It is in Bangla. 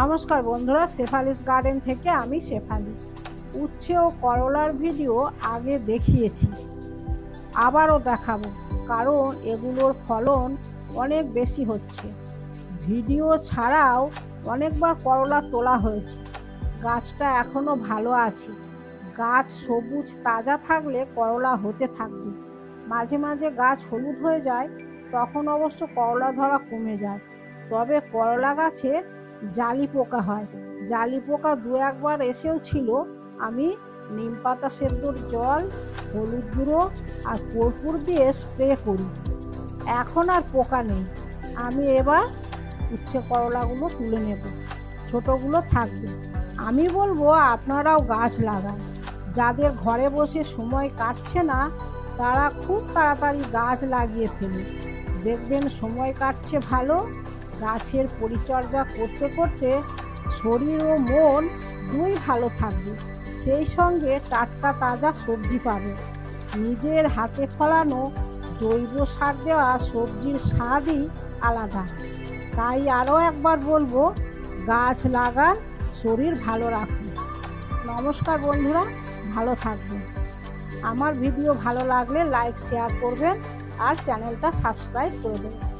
নমস্কার বন্ধুরা, শেফালিস গার্ডেন থেকে আমি শেফালি। উচ্ছে ও করলার ভিডিও আগে দেখিয়েছি, আবারও দেখাবো, কারণ এগুলোর ফলন অনেক বেশি হচ্ছে। ভিডিও ছাড়াও অনেকবার করলা তোলা হয়েছে, গাছটা এখনও ভালো আছে। গাছ সবুজ তাজা থাকলে করলা হতে থাকবে। মাঝে মাঝে গাছ হলুদ হয়ে যায়, তখন অবশ্য করলা ধরা কমে যায়। তবে করলা গাছে জালি পোকা হয়। জালি পোকা দু একবার এসেও ছিল। আমি নিম পাতা সেদ্ধর জল, হলুদ গুঁড়ো আর কর্পূর দিয়ে স্প্রে করি। এখন আর পোকা নেই। আমি এবার উচ্ছে করলাগুলো তুলে নেব। ছোটোগুলো থাকবে। আমি বলব আপনারাও গাছ লাগান। যাদের ঘরে বসে সময় কাটছে না, তারা খুব তাড়াতাড়ি গাছ লাগিয়ে ফেলে দেখবেন সময় কাটছে ভালো গাছের পরিচর্যা করতে করতে শরীর ও মন দুই ভালো থাকবে। সেই সঙ্গে টাটকা তাজা সবজি পাবে। নিজের হাতে ফলানো জৈব সার দেওয়া সবজির স্বাদই আলাদা। তাই আরও একবার বলব, গাছ লাগান, শরীর ভালো রাখুন। নমস্কার বন্ধুরা, ভালো থাকবেন। আমার ভিডিও ভালো লাগলে লাইক, শেয়ার করবেন আর চ্যানেলটা সাবস্ক্রাইব করে দেবেন।